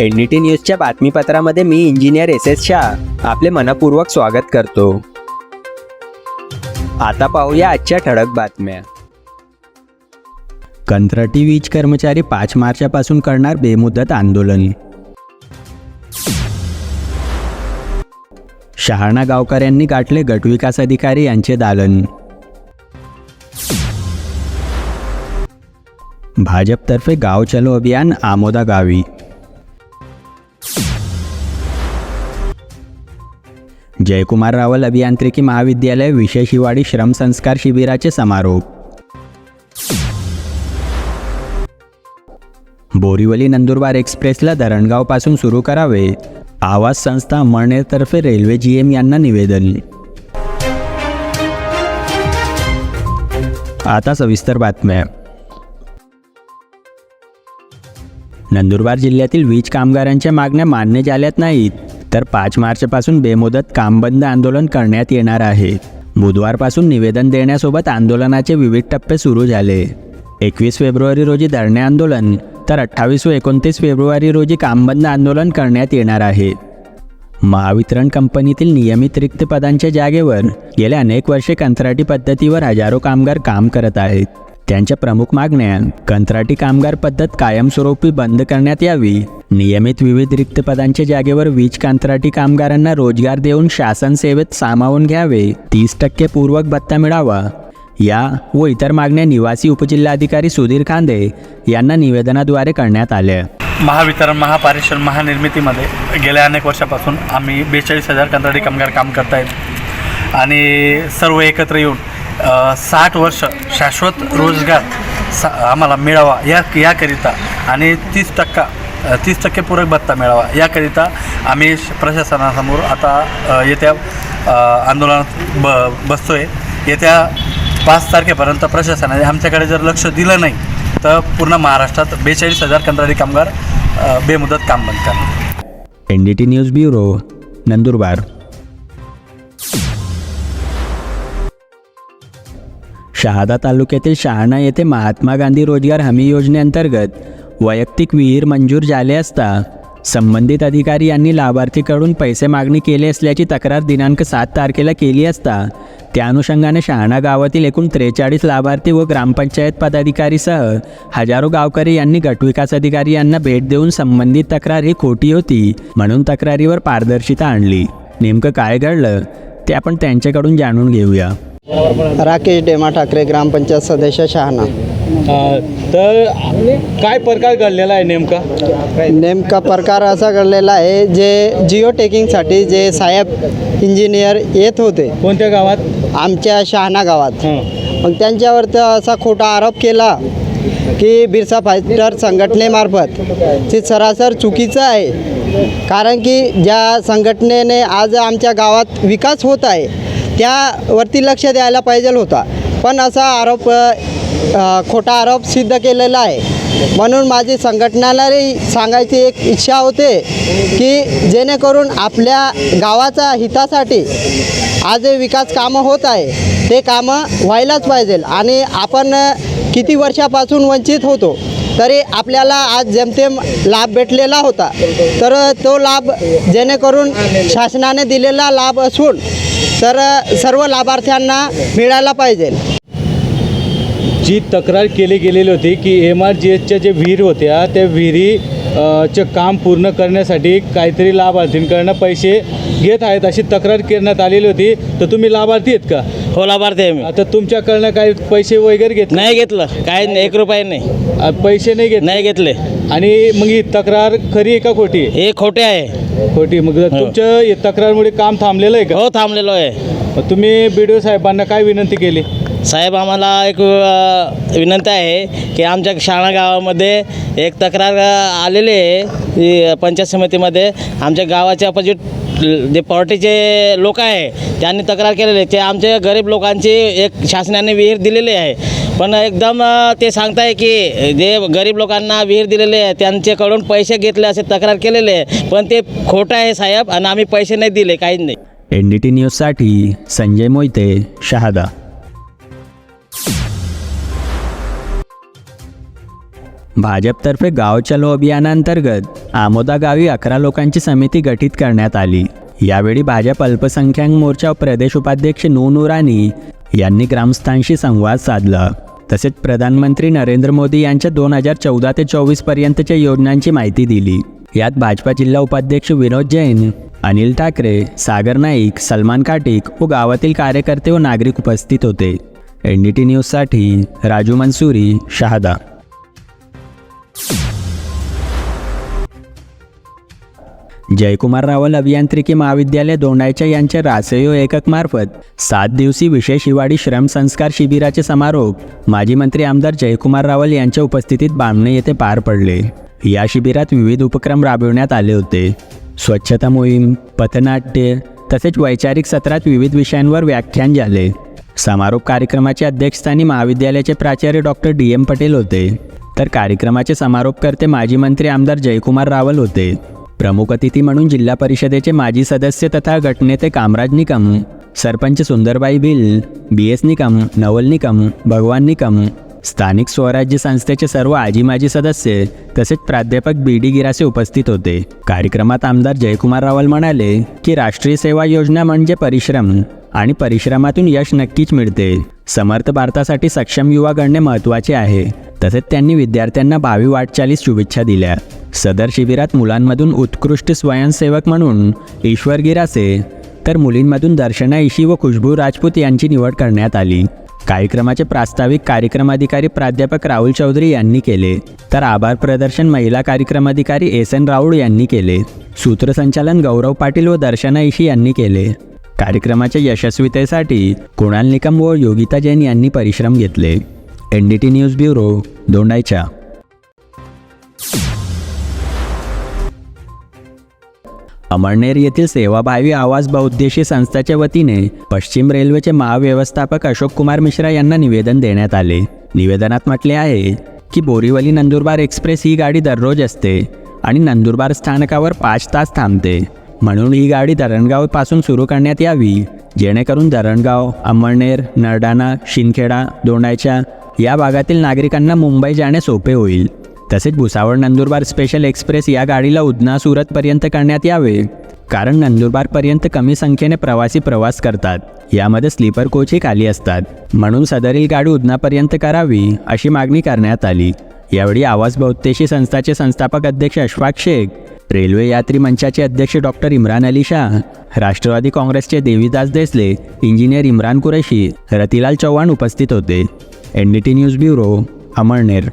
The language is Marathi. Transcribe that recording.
एनडीटी न्यूजच्या बातमीपत्रामध्ये मी इंजिनियर एस एस शाह. आपले मनपूर्वक स्वागत करतो. आता पाहूया आजच्या ठळक बातम्या. कंत्राटी वीज कर्मचारी पाच मार्चपासून करणार बेमुदत आंदोलन. शहाणा गावकऱ्यांनी गाठले गटविकास अधिकारी यांचे दालन. भाजपतर्फे गाव चलो अभियान आमोदा गावी. जयकुमार रावल अभियांत्रिकी महाविद्यालय विशेष हिवाळी श्रमसंस्कार शिबिराचे समारोप. बोरिवली नंदुरबार एक्सप्रेसला धरणगावपासून सुरू करावे. आवाज संस्था अमळनेरतर्फे रेल्वे जी एम यांना निवेदन. आता सविस्तर बातम्या. नंदुरबार जिल्ह्यातील वीज कामगारांच्या मागण्या मान्य झाल्यात नाहीत तर पाच मार्चपासून बेमुदत कामबंद आंदोलन करण्यात येणार आहे. बुधवारपासून निवेदन देण्यासोबत आंदोलनाचे विविध टप्पे सुरू झाले. एकवीस फेब्रुवारी रोजी धरणे आंदोलन तर अठ्ठावीस व एकोणतीस फेब्रुवारी रोजी कामबंद आंदोलन करण्यात येणार आहे. महावितरण कंपनीतील नियमित रिक्त पदांच्या जागेवर गेल्या अनेक वर्षे कंत्राटी पद्धतीवर हजारो कामगार काम करत आहेत. त्यांच्या प्रमुख मागण्या कंत्राटी कामगार पद्धत कायमस्वरूपी बंद करण्यात यावी नियमित विविध रिक्त पदांच्या जागेवर वीज कंत्राटी कामगारांना रोजगार देऊन शासन सेवेत सामावून घ्यावे तीस टक्के पूर्वक भत्ता मिळावा या व इतर मागण्या निवासी उपजिल्हाधिकारी सुधीर खांदे यांना निवेदनाद्वारे करण्यात आल्या. महावितरण महापारेषण महानिर्मितीमध्ये गेल्या अनेक वर्षापासून आम्ही बेचाळीस हजार कंत्राटी कामगार काम करत आहेत. आणि सर्व एकत्र येऊन साठ वर्ष शाश्वत रोजगार सा आम्हाला मिळावा या याकरिता आणि तीस टक्का तीस टक्के पूरक भत्ता मिळावा याकरिता आम्ही श- प्रशासनासमोर आता येत्या आंदोलनात ब बसतो आहे येत्या पाच तारखेपर्यंत प्रशासनाने आमच्याकडे जर लक्ष दिलं नाही तर पूर्ण महाराष्ट्रात बेचाळीस हजार कंत्राटी कामगार बेमुदत काम बंद करणार. N D T news bureau Nandurbar. Shahada तालुक्यातील शहाणा येथे महात्मा गांधी रोजगार हमी योजनेअंतर्गत वैयक्तिक विहीर मंजूर झाले असता संबंधित अधिकारी यांनी लाभार्थीकडून पैसे मागणी केली असल्याची तक्रार दिनांक सात तारखेला केली असता त्या अनुषंगाने शहाणा गावातील एकूण त्रेचाळीस लाभार्थी व ग्रामपंचायत पदाधिकारीसह हजारो गावकरी यांनी गटविकास अधिकारी यांना भेट देऊन संबंधित तक्रार ही खोटी होती म्हणून तक्रारीवर पारदर्शिता आणली. नेमकं काय घडलं ते आपण त्यांच्याकडून जाणून घेऊया. राकेश डेमा ठाकरे ग्रामपंचायत सदस्य शहाणा. तर काय प्रकार घडलेला आहे नेमका? नेमका प्रकार असा घडलेला आहे जे जिओ टेकिंगसाठी जे साहेब इंजिनियर येत होते. कोणत्या गावात? आमच्या शहाणा गावात. मग त्यांच्यावरती असा खोटा आरोप केला की बिरसा फायटर संघटनेमार्फत ते सरासर चुकीचं आहे. कारण की ज्या संघटनेने आज आमच्या गावात विकास होत आहे त्यावरती लक्ष द्यायला पाहिजे होता. पण असा आरोप खोटा आरोप सिद्ध केलेला आहे. म्हणून माझी संघटनालाही सांगायची एक इच्छा होते की जेणेकरून आपल्या गावाच्या हितासाठी आज जे विकास कामं होत आहे ते कामं व्हायलाच पाहिजे. आणि आपण किती वर्षापासून वंचित होतो तरी आपल्याला आज जेमतेम लाभ भेटलेला होता. तर तो लाभ जेणेकरून शासनाने दिलेला लाभ असून तर सर्व लाभार्थ्यांना मिळायला पाहिजे. जी तक्रार केली गेलेली होती की एम आर जी एसच्या जे विहीर होत्या त्या विहिरी चे काम पूर्ण करण्यासाठी काहीतरी लाभार्थींकडनं पैसे घेत आहेत अशी तक्रार करण्यात आलेली होती. तर तुम्ही लाभार्थी आहेत का? हो लाभार्थी आहे मी. आता तुमच्याकडनं काही पैसे वगैरे घेत नाही घेतलं. काय नाही एक रुपया नाही. पैसे नाही घेत नाही घेतले. आणि मग ही तक्रार खरी आहे का खोटी? आहे? हे खोटे आहे. खोटी. मग तुमच्या या तक्रारमुळे काम थांबलेलं आहे हो थांबलेलो आहे. तुम्ही बी डी ओ साहेबांना काय विनंती केली? साहेब आम्हाला एक अ, विनंती आहे की आमच्या शाळा गावामध्ये एक तक्रार अ, आलेली आहे. ती पंचायत समितीमध्ये आमच्या गावाच्या अपोजिट जे पार्टीचे लोक आहे त्यांनी तक्रार केलेली. आहे ते आमच्या गरीब लोकांची एक शासनाने विहीर दिलेली आहे. पण एकदम अ, ते सांगताय की जे गरीब लोकांना विहीर दिलेले आहे त्यांच्याकडून पैसे घेतले असे तक्रार केलेले आहे. पण ते खोटं आहे साहेब आणि आम्ही पैसे नाही दिले काहीच नाही. एन डी टी न्यूजसाठी संजय मोहिते शहादा. भाजपतर्फे गाव चलो अभियानांतर्गत आमोदा गावी अकरा लोकांची समिती गठीत करण्यात आली. यावेळी भाजप अल्पसंख्याक मोर्चा प्रदेश उपाध्यक्ष नू नुरानी यांनी ग्रामस्थांशी संवाद साधला. तसेच प्रधानमंत्री नरेंद्र मोदी यांच्या दोन हजार चौदा ते चोवीस पर्यंतच्या योजनांची माहिती दिली. यात भाजपा जिल्हा उपाध्यक्ष विनोद जैन अनिल ठाकरे सागर नाईक सलमान काटिक व गावातील कार्यकर्ते व नागरिक उपस्थित होते. एन डी टी न्यूजसाठी राजू मंसुरी शहादा. जयकुमार रावल अभियांत्रिकी महाविद्यालय दोंडायच्या यांच्या रासयो एककमार्फत सात दिवसीय विशेष हिवाळी श्रम संस्कार शिबिराचे समारोप माजी मंत्री आमदार जयकुमार रावल यांच्या उपस्थितीत बामणे येथे पार पडले. या शिबिरात विविध उपक्रम राबविण्यात आले होते. स्वच्छता मोहीम पथनाट्य तसेच वैचारिक सत्रात विविध विषयांवर व्याख्यान झाले. समारोप कार्यक्रमाच्या अध्यक्षस्थानी महाविद्यालयाचे प्राचार्य डॉक्टर डी. एम पटेल होते. तर कार्यक्रमाचे समारोपकर्ते माजी मंत्री आमदार जयकुमार रावल होते. प्रमुख अतिथी म्हणून जिल्हा परिषदेचे माजी सदस्य तथा गटनेते कामराज निकम सरपंच सुंदरबाई भिल बी एस निकम नवल निकम भगवान निकम स्थानिक स्वराज्य संस्थेचे सर्व आजी माजी सदस्य तसेच प्राध्यापक बी डी गिरासे उपस्थित होते. कार्यक्रमात आमदार जयकुमार रावल म्हणाले की राष्ट्रीय सेवा योजना म्हणजे परिश्रम आणि परिश्रमातून यश नक्कीच मिळते. समर्थ भारतासाठी सक्षम युवा घडणे महत्त्वाचे आहे. तसेच त्यांनी विद्यार्थ्यांना भावी वाटचालीस शुभेच्छा दिल्या. सदर शिबिरात मुलांमधून उत्कृष्ट स्वयंसेवक म्हणून ईश्वर गिरासे तर मुलींमधून दर्शना इशी व खुशबू राजपूत यांची निवड करण्यात आली. कार्यक्रमाचे प्रास्ताविक कार्यक्रमाधिकारी प्राध्यापक राहुल चौधरी यांनी केले. तर आभार प्रदर्शन महिला कार्यक्रम अधिकारी एस एन राऊळ यांनी केले. सूत्रसंचालन गौरव पाटील व दर्शना इशी यांनी केले. कार्यक्रमाच्या यशस्वीतेसाठी कुणाल निकम व योगिता जैन यांनी परिश्रम घेतले. N D T news bureau दोंडाईच्या Amalner येथील सेवाभावी आवाज बहुउद्देशीय संस्थेच्या वतीने पश्चिम रेल्वेचे महाव्यवस्थापक अशोक कुमार मिश्रा यांना निवेदन देण्यात आले. निवेदनात म्हटले आहे की बोरीवली नंदुरबार एक्सप्रेस ही गाडी दररोज असते आणि नंदुरबार स्थानकावर पाच तास थांबते. म्हणून ही गाडी धरणगावपासून सुरू करण्यात यावी. जेणेकरून धरणगाव अमळनेर नरडाणा शिंदखेडा दोंडायच्या या भागातील नागरिकांना मुंबई जाणे सोपे होईल. तसेच भुसावळ नंदुरबार स्पेशल एक्सप्रेस या गाडीला उदना सुरतपर्यंत करण्यात यावे. कारण नंदुरबारपर्यंत कमी संख्येने प्रवासी प्रवास करतात. यामध्ये स्लीपर कोचही खाली असतात. म्हणून सदरील गाडी उदनापर्यंत करावी अशी मागणी करण्यात आली. यावेळी आवाज बहुतेशी संस्थाचे संस्थापक अध्यक्ष अशफाक शेख रेल्वे यात्री मंचाचे अध्यक्ष डॉक्टर इम्रान अली शाह राष्ट्रवादी काँग्रेसचे देवीदास देसले इंजिनियर इम्रान कुरेशी रतिलाल चव्हाण उपस्थित होते. N D T news bureau Amalner.